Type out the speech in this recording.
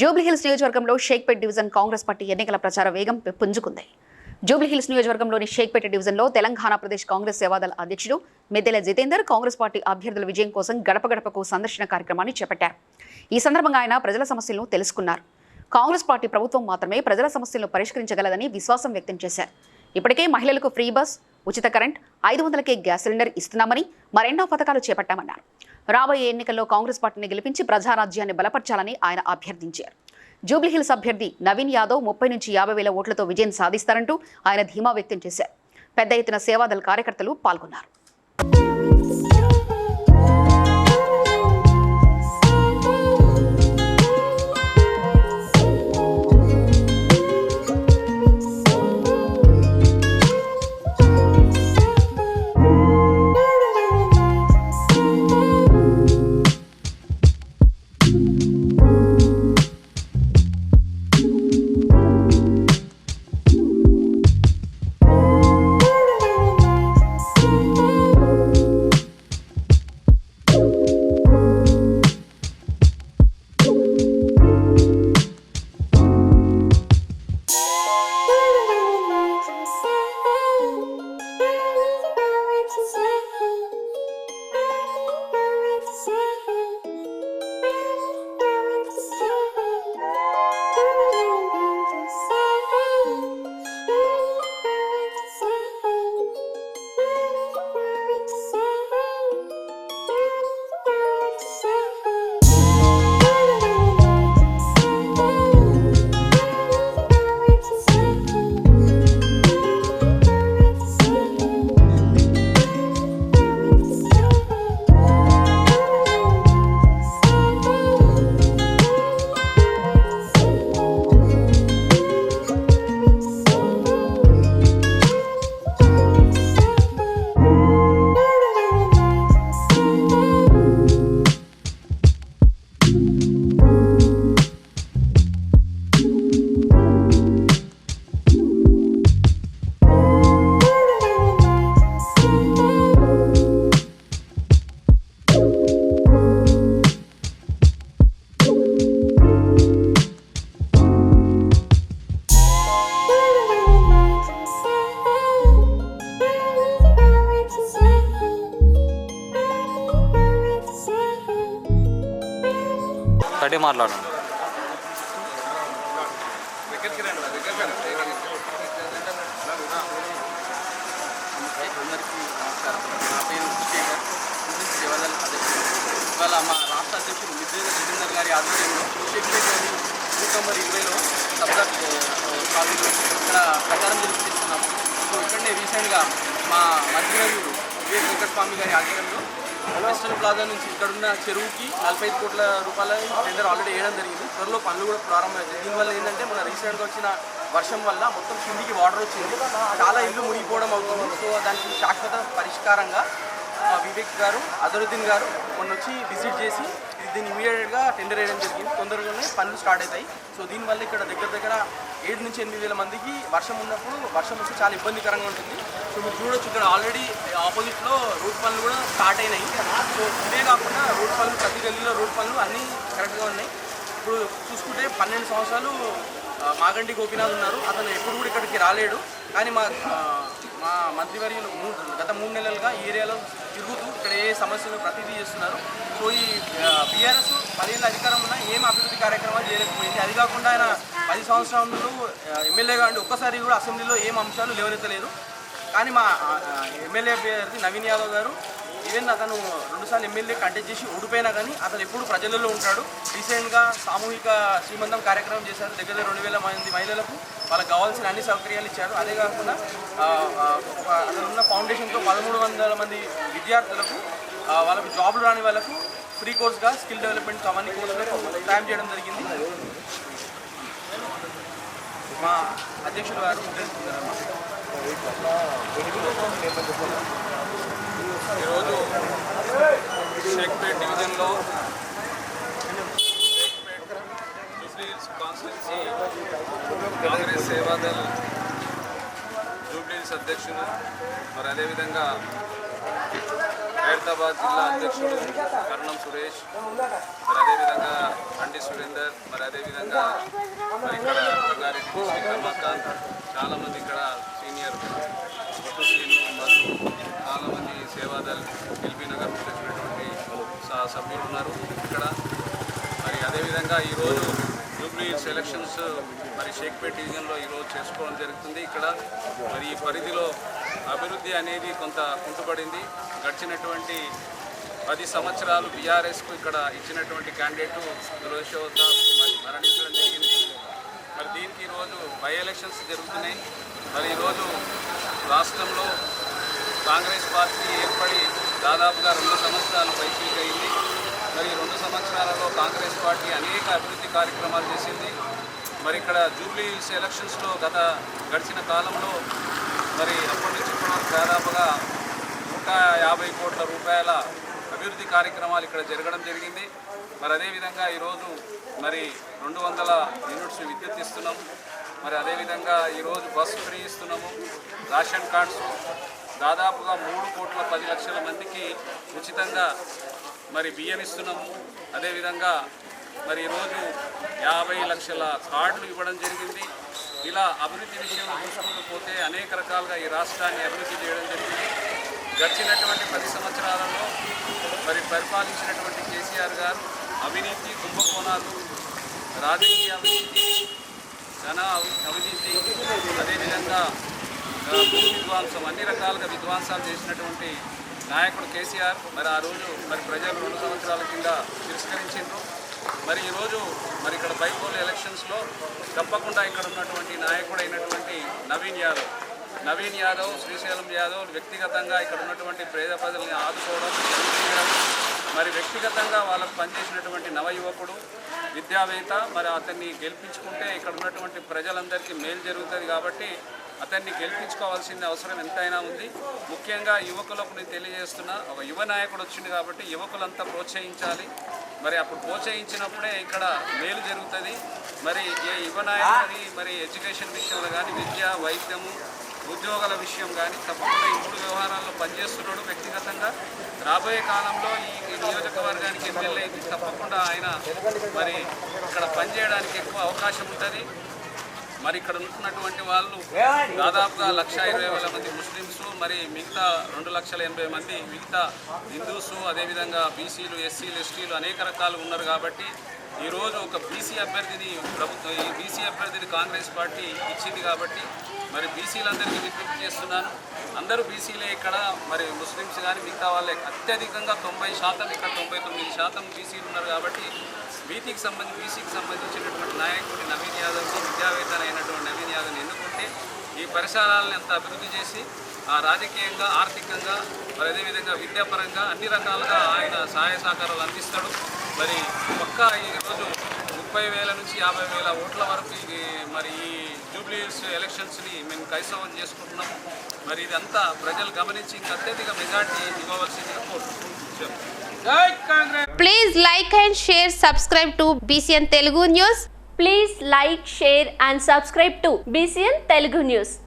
జూబ్లీహిల్స్ నియోజకవర్గంలో Shaikpet division Congress party ఎన్నికల ప్రచార వేగం పుంజుకుంది. జూబ్లీహిల్స్ నియోజకవర్గంలోని షేక్పేట డివిజన్లో తెలంగాణ ప్రదేశ్ కాంగ్రెస్ సేవాదళ అధ్యక్షుడు మెద్దెల జితేందర్ కాంగ్రెస్ పార్టీ అభ్యర్థుల విజయం కోసం గడప గడపకు సందర్శన కార్యక్రమాన్ని చేపట్టారు. ఈ సందర్భంగా ఆయన ప్రజల సమస్యలను తెలుసుకున్నారు. కాంగ్రెస్ పార్టీ ప్రభుత్వం మాత్రమే ప్రజల సమస్యలను పరిష్కరించగలదని విశ్వాసం వ్యక్తం చేశారు. ఇప్పటికే మహిళలకు ఫ్రీ బస్ ఉచిత కరెంట్ ఐదు వందలకే గ్యాస్ సిలిండర్ ఇస్తున్నామని మరెన్నో పథకాలు చేపట్టామన్నారు. రాబోయే ఎన్నికల్లో కాంగ్రెస్ పార్టీని గెలిపించి ప్రజారాజ్యాన్ని బలపరచాలని ఆయన అభ్యర్థించారు. జూబ్లీహిల్స్ అభ్యర్థి నవీన్ యాదవ్ ముప్పై నుంచి యాభై వేల ఓట్లతో విజయం సాధిస్తారంటూ ఆయన ధీమా వ్యక్తం చేశారు. పెద్ద ఎత్తున సేవాదళ కార్యకర్తలు పాల్గొన్నారు. గట్టి మాట్లాడండి అందరికీ నమస్కారం నా పేరు శేఖర్ సేవదల్ అధ్యక్షుడు ఇవాళ మా రాష్ట్ర అధ్యక్షుడు మిద్రేంద్ర జితేందర్ గారి ఆధ్వర్యంలో షేక్పేట్ గారి బూత్ నెంబర్ ఇరవైలో సబ్జా కాలేజీలో ఇక్కడ ప్రచారం జరుపుతున్నాము సో ఇక్కడనే రీసెంట్గా మా మంత్రివర్యుడు వివేక్ వెంకటస్వామి గారి ఆధ్వర్యంలో వెస్టర్న్ ప్లాజా నుంచి ఇక్కడున్న చెరువుకి నలభై ఐదు కోట్ల రూపాయల టెండర్ ఆల్రెడీ వేయడం జరిగింది. త్వరలో పనులు కూడా ప్రారంభమవుతాయి. దీనివల్ల ఏంటంటే మన రీసెంట్గా వచ్చిన వర్షం వల్ల మొత్తం కిందికి వాటర్ వచ్చింది. చాలా ఇల్లు మునిగిపోవడం అవుతుంది. సో దానికి శాశ్వత పరిష్కారంగా వివేక్ గారు అజరుద్దీన్ గారు మొన్న వచ్చి విజిట్ చేసి దీన్ని ఇమీడియట్గా టెండర్ వేయడం జరిగింది. తొందరగానే పనులు స్టార్ట్ అవుతాయి. సో దీనివల్ల ఇక్కడ దగ్గర దగ్గర ఏడు నుంచి ఎనిమిది వేల మందికి వర్షం ఉన్నప్పుడు వర్షం వస్తే చాలా ఇబ్బందికరంగా ఉంటుంది. సో మీరు చూడొచ్చు ఇక్కడ ఆల్రెడీ ఆపోజిట్లో రోడ్ పనులు కూడా స్టార్ట్ అయినాయి. సో ఇదే కాకుండా రోడ్ పనులు ప్రతి గల్లీలో రోడ్ పనులు అన్నీ కరెక్ట్గా ఉన్నాయి. ఇప్పుడు చూసుకుంటే పన్నెండు సంవత్సరాలు మాగంటి గోపీనాథ్ ఉన్నారు. అతను ఎప్పుడు కూడా ఇక్కడికి రాలేడు. కానీ మా మా మంత్రివర్యులు మూడు గత మూడు నెలలుగా ఈ ఏరియాలో తిరుగుతూ ఇక్కడ ఏ సమస్యలు ప్రతిదీ చేస్తున్నారు. సో ఈ బీఆర్ఎస్ పదిహేను అధికారం ఉన్న ఏం అభివృద్ధి కార్యక్రమాలు చేయలేకపోయింది. అది కాకుండా ఆయన పది సంవత్సరాలు ఎమ్మెల్యేగా ఉండి ఒక్కసారి కూడా అసెంబ్లీలో ఏం అంశాలు లేవనెత్తలేదు. కానీ మా ఎమ్మెల్యే అభ్యర్థి నవీన్ యాదవ్ గారు. ఈవెన్ అతను రెండుసార్లు ఎమ్మెల్యే కంటెస్ట్ చేసి ఓడిపోయినా కానీ అతను ఎప్పుడు ప్రజలలో ఉంటాడు. రీసెంట్గా సామూహిక శ్రీమంతం కార్యక్రమం చేశారు. దగ్గర రెండు వేల మంది మహిళలకు వాళ్ళకి కావాల్సిన అన్ని సౌకర్యాలు ఇచ్చారు. అదే కాకుండా అతను ఉన్న ఫౌండేషన్తో పదమూడు వందల మంది విద్యార్థులకు వాళ్ళకు జాబ్లు రాని వాళ్ళకు ఫ్రీ కోర్స్గా స్కిల్ డెవలప్మెంట్ అవన్నీ కోర్సులకు ప్లాన్ చేయడం జరిగింది. మా అధ్యక్షుడు గారు ఈరోజు షేక్పేట్ డివిజన్లో జూబ్లీ కాన్స్టిట్యున్సీ కాంగ్రెస్ సేవాదల్ జూబ్లీ హిల్స్ అధ్యక్షులు మరి అదేవిధంగా హైదరాబాద్ జిల్లా అధ్యక్షుడు కరణం సురేష్ మరి అదేవిధంగా అండి సురేందర్ మరి అదేవిధంగా మరి ఇక్కడ రంగారెడ్డి డిస్ట్రిక్ట్ చాలామంది ఇక్కడ సభ్యులు ఉన్నారు ఇక్కడ. మరి అదేవిధంగా ఈరోజు జూబ్లీ సెలక్షన్స్ మరి షేక్పేట్ డివిజన్లో ఈరోజు చేసుకోవడం జరుగుతుంది. ఇక్కడ మరి ఈ పరిధిలో అభివృద్ధి అనేది కొంత కుంటుపడింది. గడిచినటువంటి పది సంవత్సరాలు బీఆర్ఎస్కు ఇక్కడ ఇచ్చినటువంటి క్యాండిడేట్ దురోషోత మరి మరణించడం జరిగింది. మరి దీనికి ఈరోజు బై ఎలక్షన్స్ జరుగుతున్నాయి. మరి ఈరోజు రాష్ట్రంలో కాంగ్రెస్ పార్టీ ఏర్పడి దాదాపుగా రెండు సంవత్సరాలు పైచీకి అయింది. మరి రెండు సంవత్సరాలలో కాంగ్రెస్ పార్టీ అనేక అభివృద్ధి కార్యక్రమాలు చేసింది. మరి ఇక్కడ జూబ్లీ హిల్స్ ఎలక్షన్స్లో గత గడిచిన కాలంలో మరి అప్పటి నుంచి ఇప్పటి దాదాపుగా నూట యాభై కోట్ల రూపాయల అభివృద్ధి కార్యక్రమాలు ఇక్కడ జరగడం జరిగింది. మరి అదేవిధంగా ఈరోజు మరి రెండు వందల యూనిట్స్ విద్యుత్ ఇస్తున్నాము. మరి అదేవిధంగా ఈరోజు బస్సు ఫ్రీ ఇస్తున్నాము. రేషన్ కార్డ్స్ దాదాపుగా మూడు కోట్ల పది లక్షల మందికి ఉచితంగా మరి బియ్యం ఇస్తున్నాము అదేవిధంగా మరి ఈరోజు యాభై లక్షల కార్డులు ఇవ్వడం జరిగింది. ఇలా అభివృద్ధి విషయంలో చూసుకుంటూ పోతే అనేక రకాలుగా ఈ రాష్ట్రాన్ని అభివృద్ధి చేయడం జరిగింది. గడిచినటువంటి పది సంవత్సరాలలో మరి పరిపాలించినటువంటి కేసీఆర్ గారు అవినీతి కుంభకోణాలు రాజకీయ అవినీతి ధన అవినీతి అదేవిధంగా ఆ, భూ విధ్వంసం అన్ని రకాలుగా విధ్వంసాలు చేసినటువంటి నాయకుడు కేసీఆర్ మరి ఆ రోజు మరి ప్రజలు రెండు సంవత్సరాల కింద తిరస్కరించిండ్రు. మరి ఈరోజు మరి ఇక్కడ బైపోల్ ఎలక్షన్స్లో తప్పకుండా ఇక్కడ ఉన్నటువంటి నాయకుడైనటువంటి నవీన్ యాదవ్ నవీన్ యాదవ్ శ్రీశైలం యాదవ్ వ్యక్తిగతంగా ఇక్కడ ఉన్నటువంటి పేద ప్రజల్ని ఆదుకోవడం మరి వ్యక్తిగతంగా వాళ్ళకు పనిచేసినటువంటి నవ యువకుడు విద్యావేత్త మరి అతన్ని గెలిపించుకుంటే ఇక్కడ ఉన్నటువంటి ప్రజలందరికీ మేలు జరుగుతుంది కాబట్టి అతన్ని గెలిపించుకోవాల్సిన అవసరం ఎంతైనా ఉంది. ముఖ్యంగా యువకులకు నేను తెలియజేస్తున్నా ఒక యువ నాయకుడు వచ్చింది కాబట్టి యువకులంతా ప్రోత్సహించాలి. మరి అప్పుడు ప్రోత్సహించినప్పుడే ఇక్కడ మేలు జరుగుతుంది. మరి ఏ యువ నాయకుడి మరి ఎడ్యుకేషన్ విషయంలో కానీ విద్య వైద్యము ఉద్యోగాల విషయం కానీ తప్పకుండా ఈ మూడు వ్యవహారాల్లో పనిచేస్తున్నాడు వ్యక్తిగతంగా. రాబోయే కాలంలో ఈ నియోజకవర్గానికి ఎమ్మెల్యే తప్పకుండా ఆయన మరి ఇక్కడ పనిచేయడానికి ఎక్కువ అవకాశం ఉంటుంది. మరి ఇక్కడ ఉంటున్నటువంటి వాళ్ళు దాదాపుగా లక్ష ఇరవై వేల మంది ముస్లిమ్స్ మరి మిగతా రెండు లక్షల ఎనభై మంది మిగతా హిందూస్ అదేవిధంగా బీసీలు ఎస్సీలు ఎస్టీలు అనేక రకాలు ఉన్నారు కాబట్టి ఈరోజు ఒక బీసీ అభ్యర్థిని ప్రభుత్వం ఈ బీసీ అభ్యర్థిని కాంగ్రెస్ పార్టీ ఇచ్చింది కాబట్టి మరి బీసీలందరికీ విజ్ఞప్తి చేస్తున్నాను. అందరూ బీసీలే ఇక్కడ. మరి ముస్లిమ్స్ కానీ మిగతా వాళ్ళే. అత్యధికంగా తొంభై శాతం ఇక్కడ తొంభై తొమ్మిది శాతం బీసీలు ఉన్నారు కాబట్టి బీసీకి సంబంధించి బీసీకి సంబంధించినటువంటి నాయకుడి నవీన్ యాదవ్తో విద్యావేత్త అయినటువంటి నవీన్ యాదవ్ని ఎన్నుకుంటే ఈ పరిసరాలను ఎంత అభివృద్ధి చేసి ఆ రాజకీయంగా ఆర్థికంగా మరి అదేవిధంగా విద్యాపరంగా అన్ని రకాలుగా ఆయన సహాయ సహకారాలు అందిస్తాడు. మరి ఒక్క ఈరోజు ముప్పై వేల నుంచి యాభై వేల ఓట్ల వరకు ఇది మరి ఈ జూబ్లీస్ ఎలక్షన్స్ని మేము కైసవం చేసుకుంటున్నాం మరి ఇదంతా ప్రజలు గమనించి ఇంకా అత్యధిక మెజార్టీ ఇవ్వవలసిందిగా కోరుతున్నాం Please like and share, subscribe to BCN Telugu News. Please like, share and subscribe to BCN Telugu News.